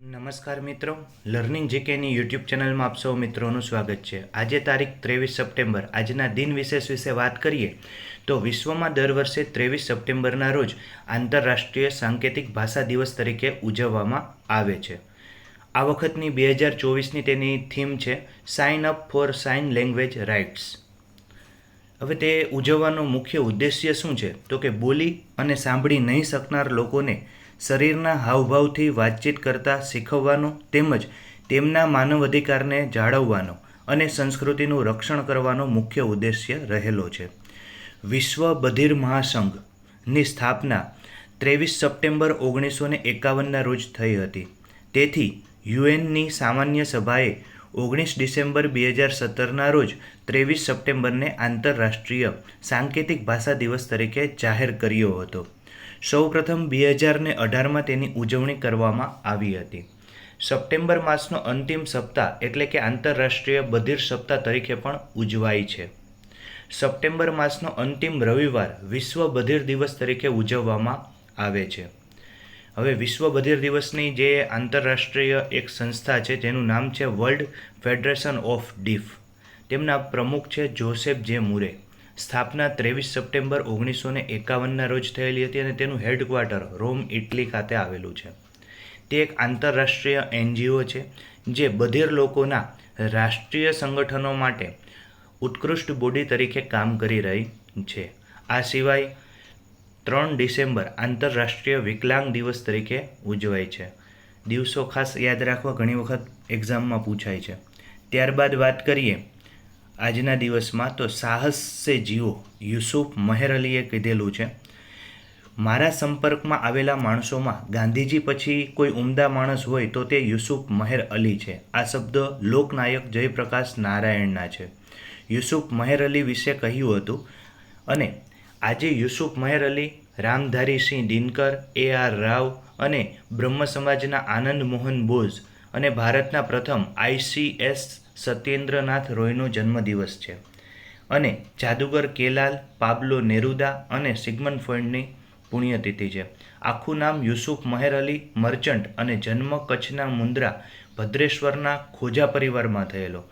નમસ્કાર મિત્રો. Learning જીકેની YouTube ચેનલમાં આપ સૌ મિત્રોનું સ્વાગત છે. આજે તારીખ ત્રેવીસ સપ્ટેમ્બર. આજના દિન વિશેષ વિશે વાત કરીએ તો વિશ્વમાં દર વર્ષે ત્રેવીસ સપ્ટેમ્બરના રોજ આંતરરાષ્ટ્રીય સાંકેતિક ભાષા દિવસ તરીકે ઉજવવામાં આવે છે. આ વખતની બે હજાર ચોવીસની તેની થીમ છે sign up for sign language rights હવે તે ઉજવવાનો મુખ્ય ઉદ્દેશ્ય શું છે? તો કે બોલી અને સાંભળી નહીં શકનાર લોકોને શરીરના હાવભાવથી વાતચીત કરતા શીખવવાનો તેમજ તેમના માનવ અધિકારને જાળવવાનો અને સંસ્કૃતિનું રક્ષણ કરવાનો મુખ્ય ઉદ્દેશ્ય રહેલો છે. વિશ્વ બધિર મહાસંઘની સ્થાપના ત્રેવીસ સપ્ટેમ્બર ઓગણીસો ને એકાવનના રોજ થઈ હતી. તેથી યુએનની સામાન્ય સભાએ ઓગણીસ ડિસેમ્બર બે હજાર સત્તરના રોજ ત્રેવીસ સપ્ટેમ્બરને આંતરરાષ્ટ્રીય સાંકેતિક ભાષા દિવસ તરીકે જાહેર કર્યો હતો. સૌપ્રથમ બે હજારને અઢારમાં તેની ઉજવણી કરવામાં આવી હતી. સપ્ટેમ્બર માસનો અંતિમ સપ્તાહ એટલે કે આંતરરાષ્ટ્રીય બધિર સપ્તાહ તરીકે પણ ઉજવાય છે. સપ્ટેમ્બર માસનો અંતિમ રવિવાર વિશ્વ બધિર દિવસ તરીકે ઉજવવામાં આવે છે. હવે વિશ્વ બધિર દિવસની જે આંતરરાષ્ટ્રીય એક સંસ્થા છે જેનું નામ છે વર્લ્ડ ફેડરેશન ઓફ ડીફ. તેમના પ્રમુખ છે જોસેફ જે મુરે. સ્થાપના ત્રેવીસ સપ્ટેમ્બર ઓગણીસો ને એકાવનના રોજ થયેલી હતી અને તેનું હેડક્વાર્ટર રોમ, ઇટલી ખાતે આવેલું છે. તે એક આંતરરાષ્ટ્રીય એનજીઓ છે, જે બધેર લોકોના રાષ્ટ્રીય સંગઠનો માટે ઉત્કૃષ્ટ બોડી તરીકે કામ કરી રહી છે. આ સિવાય ત્રણ ડિસેમ્બર આંતરરાષ્ટ્રીય વિકલાંગ દિવસ તરીકે ઉજવાય છે. દિવસો ખાસ યાદ રાખવા ઘણી વખત એક્ઝામમાં પૂછાય છે. ત્યારબાદ વાત કરીએ આજના દિવસમાં તો સાહસ સે જીવો, યુસુફ મહેર અલીએ કીધેલું છે. મારા સંપર્કમાં આવેલા માણસોમાં ગાંધીજી પછી કોઈ ઉમદા માણસ હોય તો તે યુસુફ મહેર અલી છે. આ શબ્દ લોકનાયક જયપ્રકાશ નારાયણના છે. યુસુફ મહેર અલી વિશે કહ્યું હતું અને આજે યુસુફ મહેર અલી, રામધારી સિંહ દિનકર, એ આર રાવ અને બ્રહ્મ સમાજના આનંદ મોહન બોઝ અને ભારતના પ્રથમ આઈસીએસ સત્યેન્દ્રનાથ રોયનો જન્મદિવસ છે. અને જાદુગર કેલાલ, પાબ્લો નેરુદા અને સિગમન ફ્રોઈડની પુણ્યતિથિ છે. આખું નામ યુસુફ મહેર અલી, મર્ચન્ટ અને જન્મ કચ્છના મુન્દ્રા ભદ્રેશ્વરના ખોજા પરિવારમાં થયેલો.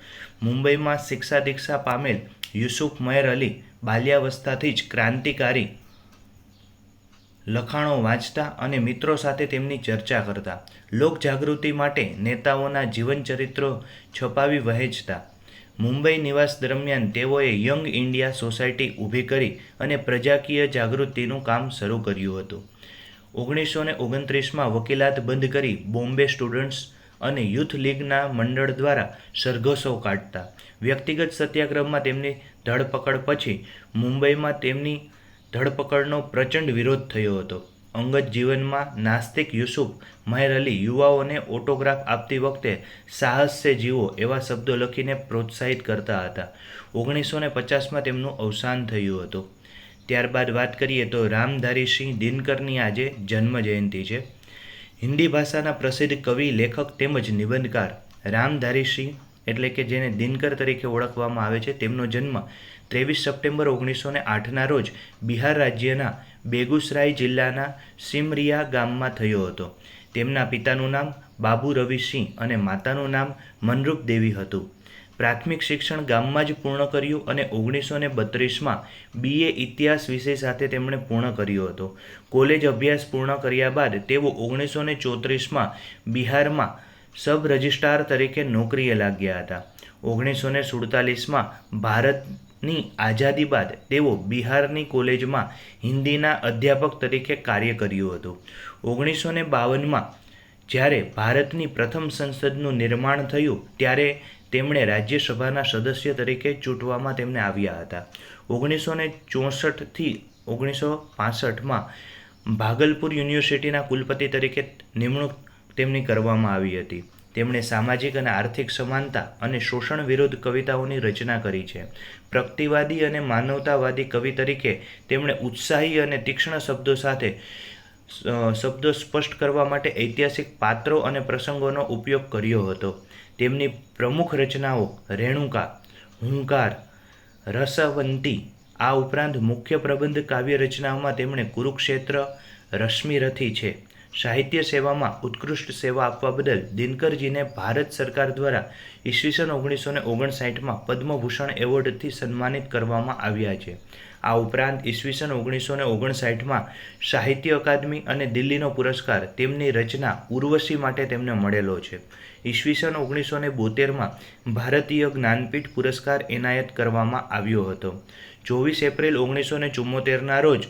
મુંબઈમાં શિક્ષા દીક્ષા પામેલ યુસુફ મહેર અલી બાલ્યાવસ્થાથી જ ક્રાંતિકારી લખાણો વાંચતા અને મિત્રો સાથે તેમની ચર્ચા કરતા. લોકજાગૃતિ માટે નેતાઓના જીવનચરિત્રો છપાવી વહેંચતા. મુંબઈ નિવાસ દરમિયાન તેઓએ યંગ ઇન્ડિયા સોસાયટી ઊભી કરી અને પ્રજાકીય જાગૃતિનું કામ શરૂ કર્યું હતું. ઓગણીસો ને ઓગણત્રીસમાં વકીલાત બંધ કરી બોમ્બે સ્ટુડન્ટ્સ અને યુથ લીગના મંડળ દ્વારા સરઘસો કાઢતા. વ્યક્તિગત સત્યાગ્રહમાં તેમની ધરપકડ પછી મુંબઈમાં તેમની ધરપકડનો પ્રચંડ વિરોધ થયો હતો. અંગત જીવનમાં નાસ્તિક યુસુફ મહેર અલી યુવાઓને ઓટોગ્રાફ આપતી વખતે સાહસ સે જીવો એવા શબ્દો લખીને પ્રોત્સાહિત કરતા હતા. ઓગણીસો ને પચાસમાં તેમનું અવસાન થયું હતું. ત્યારબાદ વાત કરીએ તો રામધારી સિંહ દિનકરની આજે જન્મ જયંતિ છે. હિન્દી ભાષાના પ્રસિદ્ધ કવિ, લેખક તેમજ નિબંધકાર રામધારી સિંહ એટલે કે જેને દિનકર તરીકે ઓળખવામાં આવે છે, તેમનો જન્મ ત્રેવીસ સપ્ટેમ્બર ઓગણીસો ને આઠના રોજ બિહાર રાજ્યના બેગુસરાય જિલ્લાના સિમરિયા ગામમાં થયો હતો. તેમના પિતાનું નામ બાબુ રવિસિંહ અને માતાનું નામ મનરૂપ દેવી હતું. પ્રાથમિક શિક્ષણ ગામમાં જ પૂર્ણ કર્યું અને ઓગણીસો ને બત્રીસમાં બીએ ઇતિહાસ વિષય સાથે તેમણે પૂર્ણ કર્યો હતો. કોલેજ અભ્યાસ પૂર્ણ કર્યા બાદ તેઓ ઓગણીસો ને ચોત્રીસમાં બિહારમાં સબ રજિસ્ટ્રાર તરીકે નોકરીએ લાગ્યા હતા. ઓગણીસો ને સુડતાલીસમાં ભારતની આઝાદી બાદ તેઓ બિહારની કોલેજમાં હિન્દીના અધ્યાપક તરીકે કાર્ય કર્યું હતું. ઓગણીસો ને બાવનમાં જ્યારે ભારતની પ્રથમ સંસદનું નિર્માણ થયું, ત્યારે તેમણે રાજ્યસભાના સદસ્ય તરીકે ચૂંટવામાં તેમને આવ્યા હતા. ઓગણીસો ને ચોસઠથી ઓગણીસો પાસઠમાં ભાગલપુર યુનિવર્સિટીના કુલપતિ તરીકે નિમણૂક તેમની કરવામાં આવી હતી. તેમણે સામાજિક અને આર્થિક સમાનતા અને શોષણ વિરુદ્ધ કવિતાઓની રચના કરી છે. પ્રગતિવાદી અને માનવતાવાદી કવિ તરીકે તેમણે ઉત્સાહી અને તીક્ષ્ણ શબ્દો સાથે શબ્દો સ્પષ્ટ કરવા માટે ઐતિહાસિક પાત્રો અને પ્રસંગોનો ઉપયોગ કર્યો હતો. તેમની પ્રમુખ રચનાઓ રેણુકા, હુંકાર, રસવંતી, આ ઉપરાંત મુખ્ય પ્રબંધ કાવ્ય રચનાઓમાં તેમણે કુરુક્ષેત્ર, રશ્મિરથી છે. સાહિત્ય સેવામાં ઉત્કૃષ્ટ સેવા આપવા બદલ દિનકરજીને ભારત સરકાર દ્વારા ઈસવીસન ઓગણીસો ને ઓગણસાઠમાં પદ્મભૂષણ એવોર્ડથી સન્માનિત કરવામાં આવ્યા છે. આ ઉપરાંત ઈસવીસન ઓગણીસો ને ઓગણસાઠમાં સાહિત્ય અકાદમી અને દિલ્હીનો પુરસ્કાર તેમની રચના ઉર્વશી માટે તેમને મળેલો છે. ઈસવીસન ઓગણીસો ને બોતેરમાં ભારતીય જ્ઞાનપીઠ પુરસ્કાર એનાયત કરવામાં આવ્યો હતો. ચોવીસ એપ્રિલ ઓગણીસો ને ચુમ્મોતેરના રોજ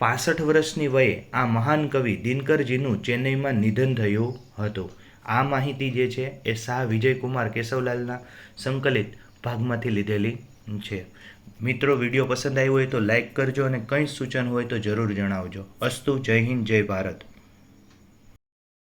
પાસઠ વર્ષની વયે આ મહાન કવિ દિનકરજીનું ચેન્નઈમાં નિધન થયું હતું. આ માહિતી જે છે એ શાહ વિજયકુમાર કેશવલાલના સંકલિત ભાગમાંથી લીધેલી છે. મિત્રો, વીડિયો પસંદ આવ્યો હોય તો લાઈક કરજો અને કંઈ સૂચન હોય તો જરૂર જણાવજો. અસ્તુ, જય હિન્દ, જય ભારત.